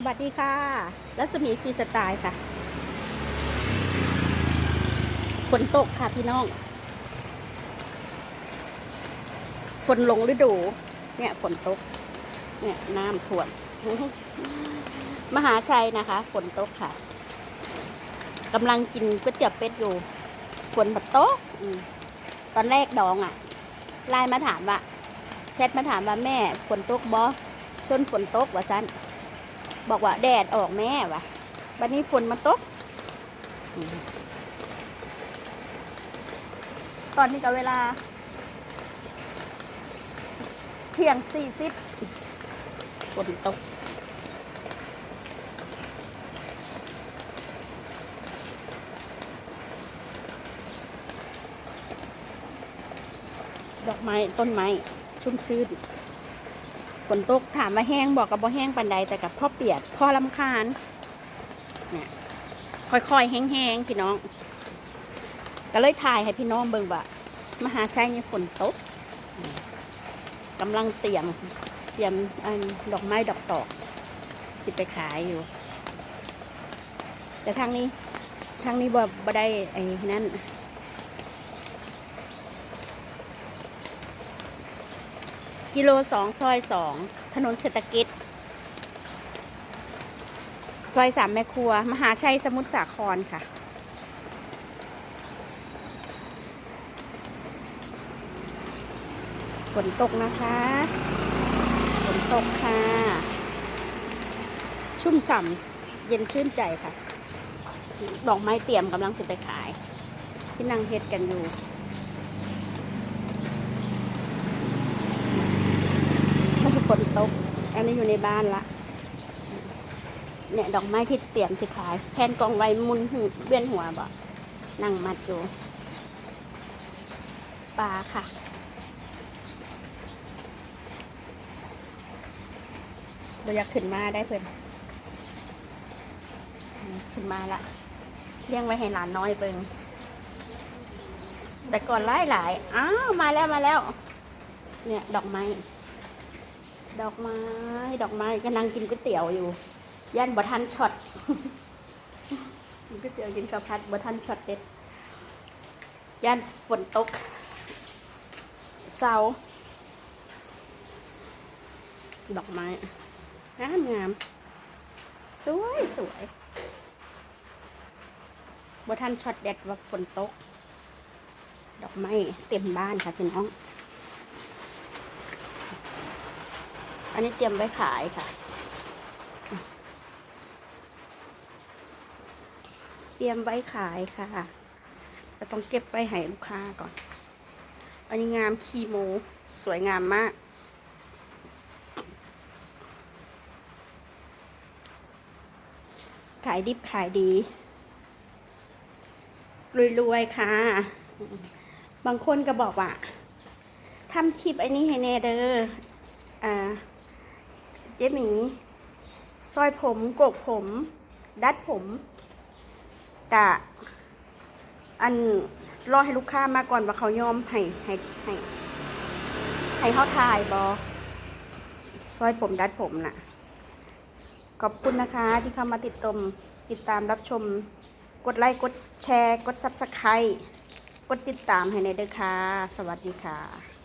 สวัสดีค่ะ รัศมีฟรีสไตล์ค่ะ ฝนตกค่ะพี่น้อง ฝนลงฤดู เนี่ยฝนตก เนี่ยน้ำท่วม มหาชัยนะคะ ฝนตกค่ะ กำลังกินก๋วยเตี๋ยวเป็ดอยู่ ฝนบัดตกตอนแรกดองอะ ไลน์มาถามว่าแชทมาถามว่าแม่ฝนตกบอชนฝนตกว่าซัน บอกว่าแดดออกแม่วะบัดนี้ฝนมาตก ตอนนี้ก็เวลา เที่ยงสี่สิบฝนตกดอกไม้ต้นไม้ชุ่มชื้น ฝนตกถามว่าแห้งบอกกับบ่แห้งปันใดแต่กับพ่อเปียกพ่อลำคาญเนี่ยค่อยๆแห้งๆพี่น้อง ก็เลยถ่ายให้พี่น้องเบิ่งว่ามหาชัยนี่ฝนตกกำลังเตรียมเตรียมอดอกไม้ดอกตอกสิไปขายอยู่ แต่ทางนี้ทางนี้บ่บ่ได้ไอ้นั่น กิโลสองซอยสองถนนเศรษฐกิจ ซอยสามแม่ครัว มหาชัยสมุทรสาครค่ะ ฝนตกนะคะ ฝนตกค่ะ ชุ่มฉ่ำเย็นชื่นใจค่ะ ดอกไม้เตรียมกำลังสิไปขาย ที่นั่งเฮ็ดกันอยู่ ฝนตก อันนี้อยู่ในบ้านละ เนี่ยดอกไม้ที่เตรียมสิขายแผ่นกองไว้มุนหูเวียนหัวบ่นั่งมัดอยู่ปลาค่ะ เราอยากขึ้นมาได้เพื่อนขึ้นมาละเลี้ยงไว้ให้หลานน้อยเบิงแต่ก่อนหลายหลาย อ้าว มาแล้วมาแล้ว เนี่ย ดอกไม้ ดอกไม้ ดอกไม้ก็นั่งกินก๋วยเตี๋ยวอยู่ ย่านบัทันช็อตกินก๋วยเตี๋ยวกินข้าวผัดบัทันช็อตเด็ด ย่านฝนตก เสา ดอกไม้งามงาม สวยสวยบัทันช็อตเด็ดว่าฝนตก ดอกไม้เต็มบ้านค่ะพี่น้อง อันนี้เตรียมไว้ขายค่ะ เตรียมไว้ขายค่ะแต่ต้องเก็บไปให้ลูกค้าก่อน อันนี้งามคีโม สวยงามมากขายดิบขายดี รวยๆ ค่ะ บางคนก็บอกว่าทำคลิปไอ้นี้ให้แน่เด้ออ่า เจ๊หมี ซอยผมโกกผม ดัดผมกะอันรอให้ลูกค้ามาก่อนว่าเขายอมให้ให้ให้ให้เขาถ่ายบอซอยผมดัดผมน่ะ ขอบคุณนะคะที่เข้ามาติดตมติดตามรับชม กดไลค์กดแชร์ กดซับสไครต์กดติดตามให้ในเด้อค่ะ สวัสดีค่ะ